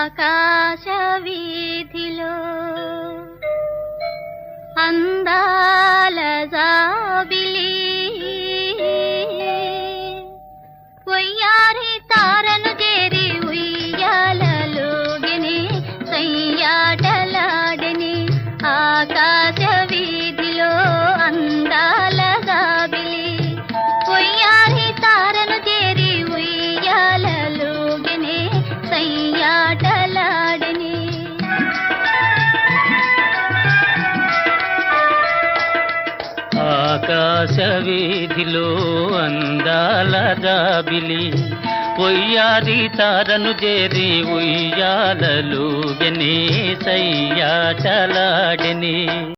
ఆకాశ వీధిలో ఆకాశ వీధిలో అందాల జాబిలి. పొయ్యారి తారను చేరి ఉయ్యాలలు గనే సయ్యాటలాడని